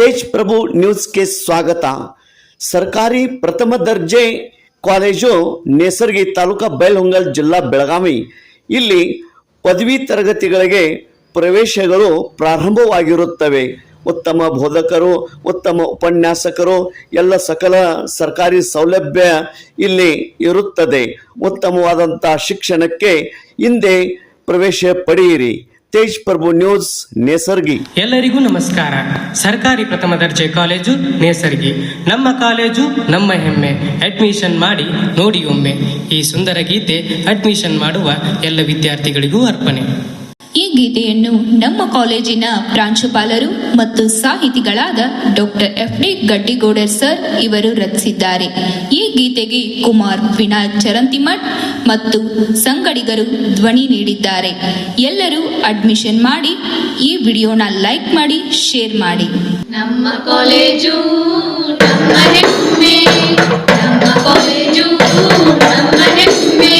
ತೇಜ್ ಪ್ರಭು ನ್ಯೂಸ್ಗೆ ಸ್ವಾಗತ. ಸರ್ಕಾರಿ ಪ್ರಥಮ ದರ್ಜೆ ಕಾಲೇಜು ನೇಸರ್ಗಿ ತಾಲೂಕಾ ಬೈಲಹೊಂಗಲ್ ಜಿಲ್ಲಾ ಬೆಳಗಾವಿ. ಇಲ್ಲಿ ಪದವಿ ತರಗತಿಗಳಿಗೆ ಪ್ರವೇಶಗಳು ಪ್ರಾರಂಭವಾಗಿರುತ್ತವೆ. ಉತ್ತಮ ಬೋಧಕರು, ಉತ್ತಮ ಉಪನ್ಯಾಸಕರು, ಎಲ್ಲ ಸಕಲ ಸರ್ಕಾರಿ ಸೌಲಭ್ಯ ಇಲ್ಲಿ ಇರುತ್ತದೆ. ಉತ್ತಮವಾದಂಥ ಶಿಕ್ಷಣಕ್ಕೆ ಹಿಂದೆ ಪ್ರವೇಶ ಪಡೆಯಿರಿ. ತೇಜ್ ಪ್ರಭು ನ್ಯೂಸ್ ನೇಸರ್ಗಿ. ಎಲ್ಲರಿಗೂ ನಮಸ್ಕಾರ. ಸರ್ಕಾರಿ ಪ್ರಥಮ ದರ್ಜೆ ಕಾಲೇಜು ನೇಸರ್ಗಿ. ನಮ್ಮ ಕಾಲೇಜು ನಮ್ಮ ಹೆಮ್ಮೆ. ಅಡ್ಮಿಷನ್ ಮಾಡಿ, ನೋಡಿ ಒಮ್ಮೆ. ಈ ಸುಂದರ ಗೀತೆ ಅಡ್ಮಿಷನ್ ಮಾಡುವ ಎಲ್ಲ ವಿದ್ಯಾರ್ಥಿಗಳಿಗೂ ಅರ್ಪಣೆ. ಈ ಗೀತೆಯನ್ನು ನಮ್ಮ ಕಾಲೇಜಿನ ಪ್ರಾಂಶುಪಾಲರು ಮತ್ತು ಸಾಹಿತಿಗಳಾದ doctor F D Gaddigoudar sir ಇವರು ರಚಿಸಿದ್ದಾರೆ. ಈ ಗೀತೆಗೆ ಕುಮಾರ್ ವಿನಾಯಕ್ ಚರಂತಿಮಠ್ ಮತ್ತು ಸಂಗಡಿಗರು ಧ್ವನಿ ನೀಡಿದ್ದಾರೆ. ಎಲ್ಲರೂ ಅಡ್ಮಿಷನ್ ಮಾಡಿ ಈ ವಿಡಿಯೋನ ಲೈಕ್ ಮಾಡಿ, ಶೇರ್ ಮಾಡಿ. ನಮ್ಮ ಕಾಲೇಜು, ನಮ್ಮ ಹೆಮ್ಮೆ. ನಮ್ಮ ಕಾಲೇಜು, ನಮ್ಮ ಹೆಮ್ಮೆ.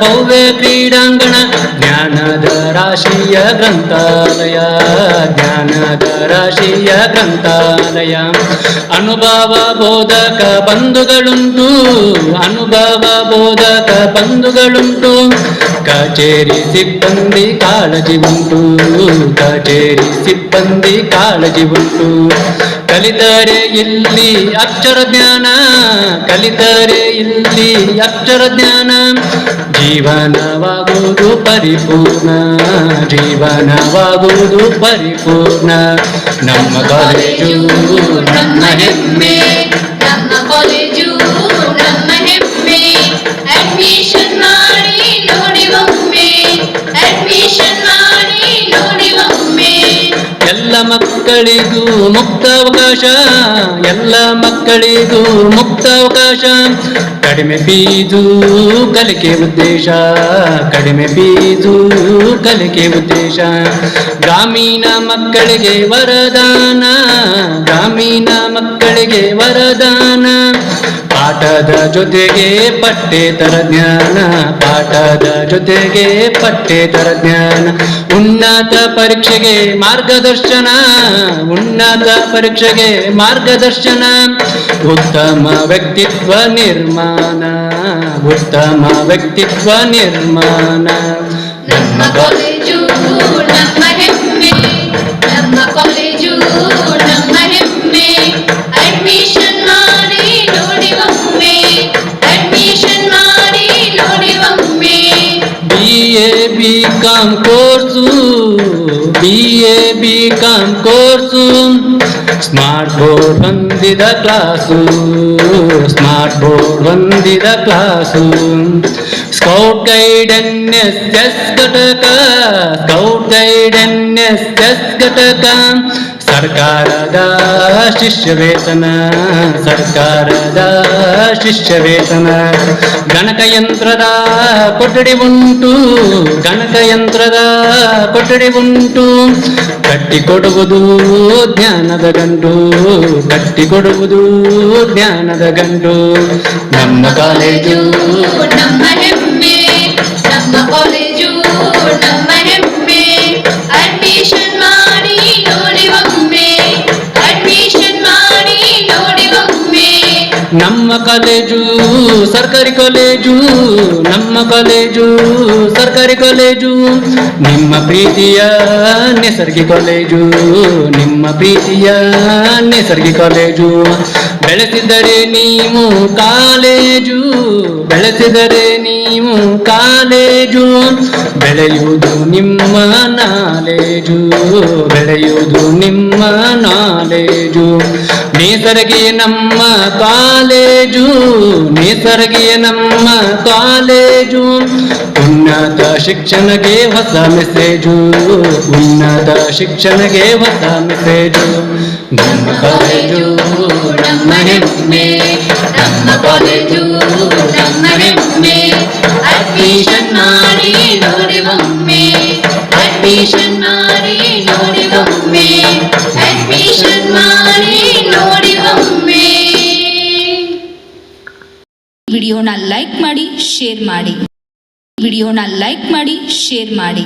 ಭವ್ಯ ಕ್ರೀಡಾಂಗಣ ಜ್ಞಾನದ ರಾಶಿಯ ಗ್ರಂಥಾಲಯ ಜ್ಞಾನದ ರಾಶಿಯ ಗ್ರಂಥಾಲಯ. ಅನುಭವ ಬೋಧಕ ಬಂಧುಗಳುಂಟು ಅನುಭವ ಬೋಧಕ ಬಂಧುಗಳುಂಟು. ಕಚೇರಿ ಸಿಬ್ಬಂದಿ ಕಾಳಜಿ ಉಂಟು, ಕಚೇರಿ ಸಿಬ್ಬಂದಿ ಕಾಳಜಿ ಉಂಟು. ಕಲಿತರೆ ಇಲ್ಲಿ ಅಕ್ಷರ ಜ್ಞಾನ, ಕಲಿತರೆ ಇಲ್ಲಿ ಅಕ್ಷರ ಜ್ಞಾನ. ಜೀವನವಾಗುವುದು ಪರಿಪೂರ್ಣ ಜೀವನವಾಗುವುದು ಪರಿಪೂರ್ಣ. ನಮ್ಮ ಕಾಲೇಜು, ನಮ್ಮ ಹೆಮ್ಮೆ. ನಮ್ಮ ಕಾಲೇಜು, ನಮ್ಮ ಹೆಮ್ಮೆ. ಅಡ್ಮಿಷನ್ ಮಾಡಿ ನೋಡಿ. ಅಡ್ಮಿಷನ್ ಮಾಡಿ ನೋಡಿ ಒಮ್ಮೆ. ಎಲ್ಲ ಮಕ್ಕಳಿಗೂ ಮುಕ್ತ ಅವಕಾಶ, ಎಲ್ಲ ಮಕ್ಕಳಿಗೂ ಮುಕ್ತ ಅವಕಾಶ. ಕಡಿಮೆ ಬೀದು ಕಲಿಕೆ ಉದ್ದೇಶ. ಕಡಿಮೆ ಬೀದು ಕಲಿಕೆ ಉದ್ದೇಶ. ಗ್ರಾಮೀಣ ಮಕ್ಕಳಿಗೆ ವರದಾನ, ಗ್ರಾಮೀಣ ಮಕ್ಕಳಿಗೆ ವರದಾನ. ಪಾಠದ ಜೊತೆಗೆ ಪಠ್ಯೇತರ ಜ್ಞಾನ, ಪಾಠದ ಜೊತೆಗೆ ಪಠ್ಯೇತರ ಜ್ಞಾನ. ಉನ್ನತ ಪರೀಕ್ಷೆಗೆ ಮಾರ್ಗದರ್ಶನ, ಉನ್ನತ ಪರೀಕ್ಷೆಗೆ ಮಾರ್ಗದರ್ಶನ. ಉತ್ತಮ ವ್ಯಕ್ತಿತ್ವ ನಿರ್ಮಾಣ, ಉತ್ತಮ ವ್ಯಕ್ತಿತ್ವ ನಿರ್ಮಾಣ. ನಮ್ಮ college B com course B A B com course smart board ಹೊಂದಿದ ಕ್ಲಾಸು ಸ್ಮಾರ್ಟ್ ಬೋರ್ಡ್ ಹೊಂದಿದ class scout guide N S S ಘಟಕ scout guide N S S ಘಟಕ ಸರ್ಕಾರದ ಶಿಷ್ಯ ವೇತನ, ಸರ್ಕಾರದ ಶಿಷ್ಯ ವೇತನ. ಗಣಕಯಂತ್ರದ ಕೊಠಡಿ ಉಂಟು ಗಣಕಯಂತ್ರದ ಕೊಠಡಿ ಉಂಟು. ಕಟ್ಟಿಕೊಡುವುದು ಜ್ಞಾನದ ಗಂಡು, ಕಟ್ಟಿಕೊಡುವುದು ಜ್ಞಾನದ ಗಂಡು. ನಮ್ಮ ಕಾಲೇಜು, ನಮ್ಮ ಹೆಮ್ಮೆ, ನಮ್ಮ ಕಾಲೇಜು ಕಾಲೇಜು, ಸರ್ಕಾರಿ ಕಾಲೇಜು, ನಮ್ಮ ಕಾಲೇಜು, ಸರ್ಕಾರಿ ಕಾಲೇಜು, ನಿಮ್ಮ ಪ್ರೀತಿಯ ನಿಸರ್ಗಿ ಕಾಲೇಜು, ನಿಮ್ಮ ಪ್ರೀತಿಯ ನಿಸರ್ಗಿ ಕಾಲೇಜು. ಬೆಳೆಸಿದರೆ ನೀವು ಕಾಲೇಜು, ಬೆಳೆಸಿದರೆ ನೀವು ಕಾಲೇಜು. ಬೆಳೆಯುವುದು ನಿಮ್ಮ ನಾಲೇಜು, ಬೆಳೆಯುವುದು ನಿಮ್ಮ ನಾಲೇಜು ನೇಸರಗಿಯ ನಮ್ಮ ಕಾಲೇಜು ನೇಸರಗಿಯ ನಮ್ಮ ಕಾಲೇಜು ಉನ್ನತ ಶಿಕ್ಷಣಕ್ಕೆ ಹೊಸ ಮೆಸೇಜು ಉನ್ನತ ಶಿಕ್ಷಣಕ್ಕೆ ಹೊಸ ಮೆಸೇಜು ನಮ್ಮ ಕಾಲೇಜು ನಮ್ಮ ಹೆಮ್ಮೆ ನಮ್ಮ ಕಾಲೇಜು ನಮ್ಮ ಹೆಮ್ಮೆ ಅಡ್ಮಿಷನ್ ಮಾಡಿ ನೋಡಿ ಒಮ್ಮೆ ಅಡ್ಮಿಷನ್ ಮಾಡಿ ನೋಡಿ ಒಮ್ಮೆ ಅಡ್ಮಿಷನ್ ಮಾಡಿ ವಿಡಿಯೋನ ಲೈಕ್ ಮಾಡಿ ಶೇರ್ ಮಾಡಿ. ವಿಡಿಯೋನ ಲೈಕ್ ಮಾಡಿ ಶೇರ್ ಮಾಡಿ.